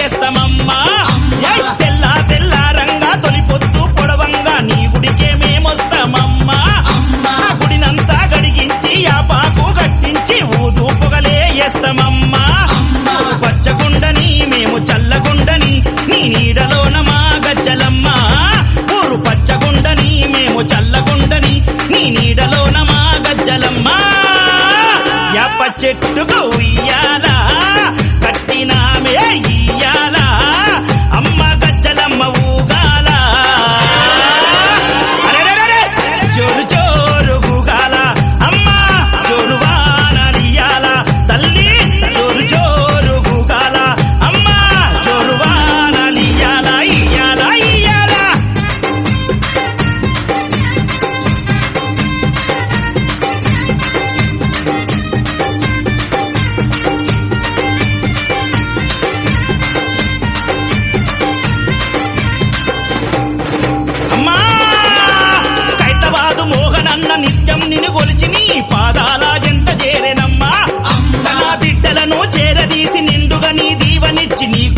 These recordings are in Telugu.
చేస్తామమ్మా. తెల్ల తెల్లారంగా తొలిపొత్తు పొడవంగా నీ గుడికే మేమొస్తామమ్మా. గుడినంతా గడిగించి యాపాకు కట్టించి ఊదు పొగలే వేస్తామమ్మా పచ్చగుండని మేము చల్లగుండని నీ నీడలోన మా గజ్జలమ్మా. ఊరు పచ్చగుండని మేము చల్లగుండని నీ నీడలోన మా గజ్జలమ్మా. యప్ప చెట్టుకు ఉయ్యాలా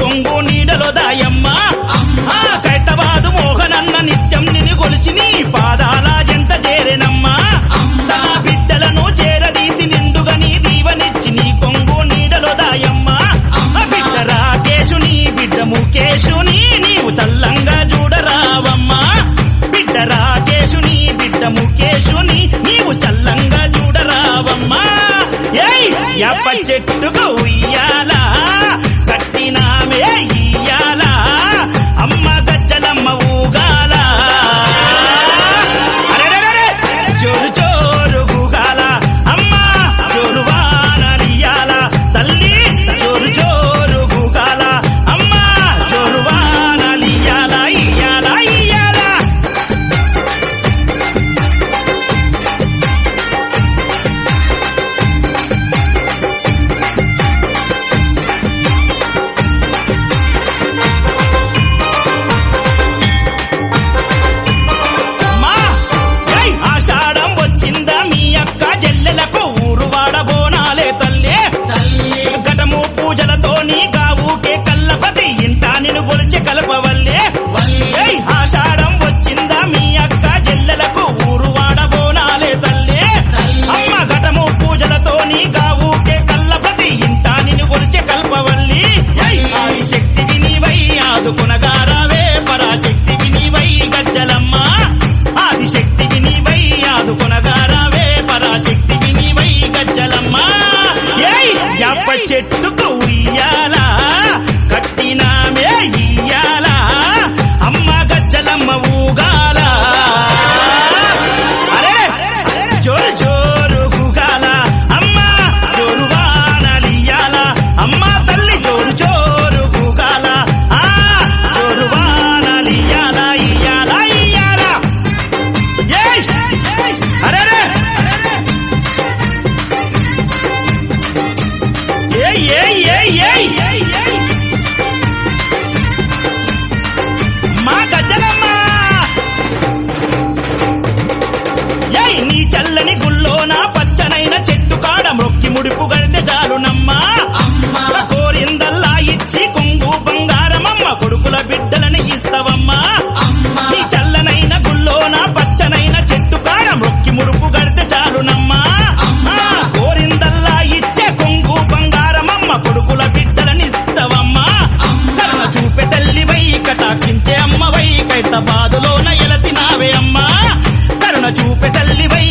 కొంగు నీడలో దాయమ్మా. అమ్మా. కైతవాదు మోహనన్న నిత్యం నిని కొలిచి నీ పాదాల జంట చేరేనమ్మా. అమ్మా. బిడ్డలను చేరదీసి నిండుగా నీ దీవనిచ్చి నీ కొంగు నీడలో దాయమ్మ. బిడ్డ రాకేశుని బిడ్డ ముఖేశుని నీవు చల్లంగా చూడరావమ్మా. బిడ్డ రాకేశుని బిడ్డ ముఖేశుని నీవు చల్లంగా చూడరావమ్మా. ఎప్ప చెట్టుకు ఉయ్యాలా. ఆదుకునగా నా పచ్చనైన చెట్టు కాడ మొక్కి ముడుపు గడితే జాలునమ్మా కోరిందల్లా ఇచ్చి కొంగు బంగారమమ్మ కొడుకుల బిడ్డలని ఇస్తావమ్మా. చల్లనైన గుల్లోన పచ్చనైన చెట్టు కాడ మొక్కి ముడుపు గడితే చాలునమ్మా. కోరిందల్లా ఇచ్చే కొంగు బంగారమమ్మ కొడుకుల బిడ్డలని ఇస్తావమ్మా. కన్న చూపె తల్లివై కటాక్షించే అమ్మవై కైత బాధలోన ఎలసినావే అమ్మా. కరుణ చూపె తల్లివై